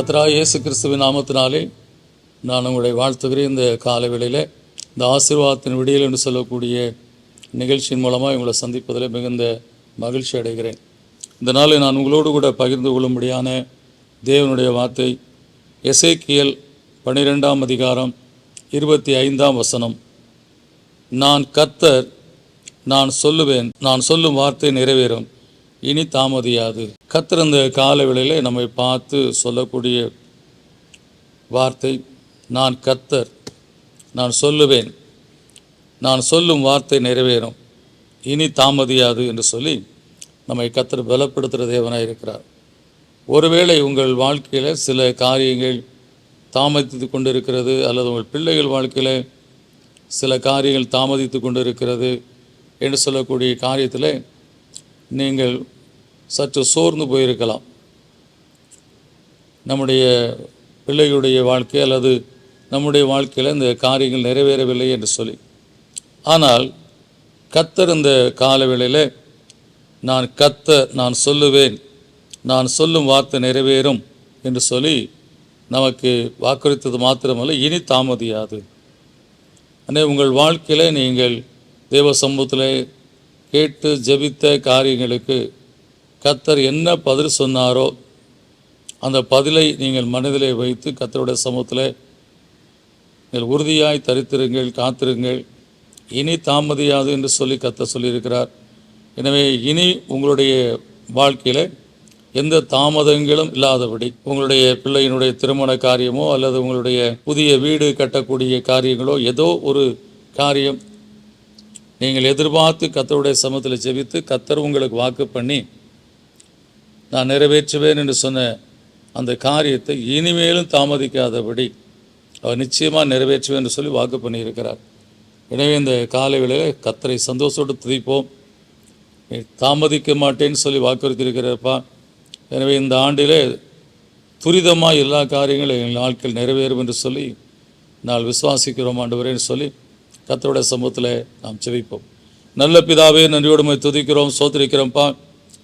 கத்ரா இயேசு கிறிஸ்துவின் நாமத்தினாலே நான் உங்களை வாழ்த்துகிறேன். இந்த காலை இந்த ஆசீர்வாதத்தின் விடியல் என்று சொல்லக்கூடிய நிகழ்ச்சியின் மூலமாக உங்களை சந்திப்பதில் மிகுந்த மகிழ்ச்சி அடைகிறேன். இந்த நாளை நான் உங்களோடு கூட பகிர்ந்து கொள்ளும்படியான தேவனுடைய வார்த்தை எசேக்கியல் பன்னிரெண்டாம் அதிகாரம் இருபத்தி ஐந்தாம் வசனம். நான் கர்த்தர் நான் சொல்லுவேன் நான் சொல்லும் வார்த்தை நிறைவேறும். இனி தாமதியாது. கத்திருந்த இந்த கால நம்மை பார்த்து சொல்லக்கூடிய வார்த்தை நான் கத்தர் நான் சொல்லுவேன் நான் சொல்லும் வார்த்தை நிறைவேறும். இனி தாமதியாது என்று சொல்லி நம்மை கத்தர் பலப்படுத்துகிற தேவனாக இருக்கிறார். ஒருவேளை உங்கள் வாழ்க்கையில் சில காரியங்கள் தாமதித்து கொண்டிருக்கிறது அல்லது உங்கள் பிள்ளைகள் வாழ்க்கையில் சில காரியங்கள் தாமதித்து கொண்டிருக்கிறது என்று சொல்லக்கூடிய காரியத்தில் நீங்கள் சற்று சோர்ந்து போயிருக்கலாம். நம்முடைய பிள்ளையுடைய வாழ்க்கை அல்லது நம்முடைய வாழ்க்கையில் இந்த காரியங்கள் நிறைவேறவில்லை என்று சொல்லி. ஆனால் கத்தர் இந்த காலவேளையில் நான் கத்த நான் சொல்லுவேன் நான் சொல்லும் வார்த்தை நிறைவேறும் என்று சொல்லி நமக்கு வாக்குறுத்தது மாத்திரமல்ல இனி தாமதியாது. அண்ணே உங்கள் வாழ்க்கையில் நீங்கள் தேவ சமூகத்தில் கேட்டு ஜெபித்த காரியங்களுக்கு கத்தர் என்ன பதில் சொன்னாரோ அந்த பதிலை நீங்கள் மனதிலே வைத்து கத்தருடைய சமூகத்தில் நீங்கள் உறுதியாய் தரித்திருங்கள் காத்திருங்கள். இனி தாமதியாது என்று சொல்லி கத்த சொல்லியிருக்கிறார். எனவே இனி உங்களுடைய வாழ்க்கையில் எந்த தாமதங்களும் இல்லாதபடி உங்களுடைய பிள்ளையினுடைய திருமண காரியமோ அல்லது உங்களுடைய புதிய வீடு கட்டக்கூடிய காரியங்களோ ஏதோ ஒரு காரியம் நீங்கள் எதிர்பார்த்து கத்தருடைய சமத்தில் ஜெபித்து கத்தர் உங்களுக்கு வாக்கு பண்ணி நான் நிறைவேற்றுவேன் என்று சொன்ன அந்த காரியத்தை இனிமேலும் தாமதிக்காதபடி அவர் நிச்சயமாக நிறைவேற்றுவேன் என்று சொல்லி வாக்கு பண்ணியிருக்கிறார். எனவே இந்த காலை வேளையில் கத்தரை சந்தோஷத்தோடு துதிப்போம். நீ தாமதிக்க மாட்டேன்னு சொல்லி வாக்குறுத்தியிருக்கிறப்பா எனவே இந்த ஆண்டிலே துரிதமாக எல்லா காரியங்களும் எங்கள் நாட்கள் நிறைவேறும் என்று சொல்லி நான் விசுவாசிக்கிறோம் ஆண்டவரேன்னு சொல்லி கத்தருடைய சமூகத்தில் நாம் செவிப்போம். நல்ல பிதாவே நன்றியோடுமை துதிக்கிறோம் சோத்திரிக்கிறோம்ப்பா.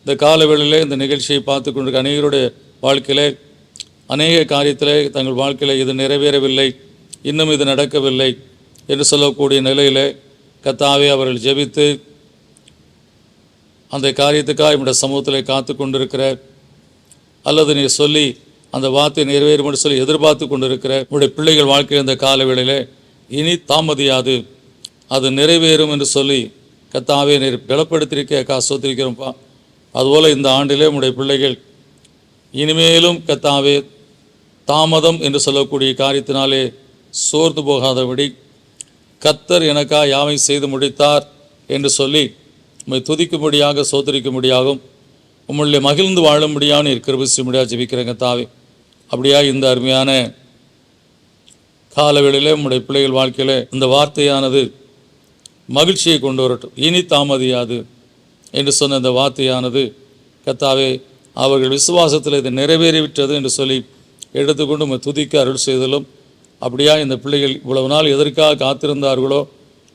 இந்த கால வேளையிலே இந்த நிகழ்ச்சியை பார்த்து கொண்டிருக்க அநேகருடைய வாழ்க்கையிலே அநேக காரியத்தில் தங்கள் வாழ்க்கையில் இது நிறைவேறவில்லை இன்னும் இது நடக்கவில்லை என்று சொல்லக்கூடிய நிலையில் கத்தாவே அவர்கள் ஜெபித்து அந்த காரியத்துக்காக என்னுடைய சமூகத்தில் காத்து கொண்டிருக்கிற அல்லது நீ சொல்லி அந்த வார்த்தை நிறைவேறும் என்று சொல்லி எதிர்பார்த்து கொண்டிருக்கிற உங்களுடைய பிள்ளைகள் வாழ்க்கையில் இந்த காலவேளையில் இனி தாமதியாது. அது நிறைவேறும் என்று சொல்லி கத்தாவே நீர் பலப்படுத்தியிருக்க கா சோத்திருக்கிறோம்ப்பா. அதுபோல் இந்த ஆண்டிலே உடைய பிள்ளைகள் இனிமேலும் கத்தாவே தாமதம் என்று சொல்லக்கூடிய காரியத்தினாலே சோர்ந்து போகாதபடி கத்தர் எனக்கா யாவை செய்து முடித்தார் என்று சொல்லி உம்மை துதிக்கும்படியாக சோதரிக்கும்படியாகவும் உம்முடைய மகிழ்ந்து வாழும்படியாக நீர் கிருபிசி முடியாது ஜெபிக்கிறேங்க தாவே அப்படியா இந்த அருமையான காலவேளையிலே உம்முடைய பிள்ளைகள் வாழ்க்கையிலே இந்த வார்த்தையானது மகிழ்ச்சியை கொண்டு வரட்டும். இனி தாமதியாது என்று சொன்ன இந்த வார்த்தையானது கத்தாவே அவர்கள் விசுவாசத்தில் இது நிறைவேறிவிட்டது என்று சொல்லி எடுத்துக்கொண்டு உம்மை துதிக்க அருள் செய்தலும் அப்படியா இந்த பிள்ளைகள் இவ்வளவு நாள் எதற்காக காத்திருந்தார்களோ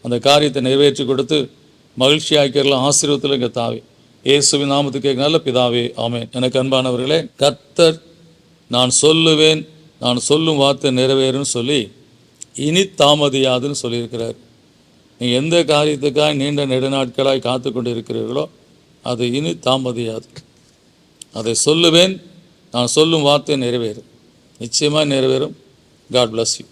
அந்த காரியத்தை நிறைவேற்றி கொடுத்து மகிழ்ச்சி ஆக்கிறலாம் ஆசீர்வத்தில் எங்கள் தாவே இயேசுவின் நாமத்துக்கு நல்ல பிதாவே ஆமேன். எனக்கு அன்பானவர்களே கத்தர் நான் சொல்லுவேன் நான் சொல்லும் வார்த்தை நிறைவேறுன்னு சொல்லி இனி தாமதியாதுன்னு சொல்லியிருக்கிறார். நீங்கள் எந்த காரியத்துக்காக நீண்ட நெடுநாட்களாய் காத்து கொண்டிருக்கிறீர்களோ அது இனி தாமதியாது. அதை சொல்லுவேன் நான் சொல்லும் வார்த்தை நிறைவேறும். நிச்சயமாக நிறைவேறும். God bless you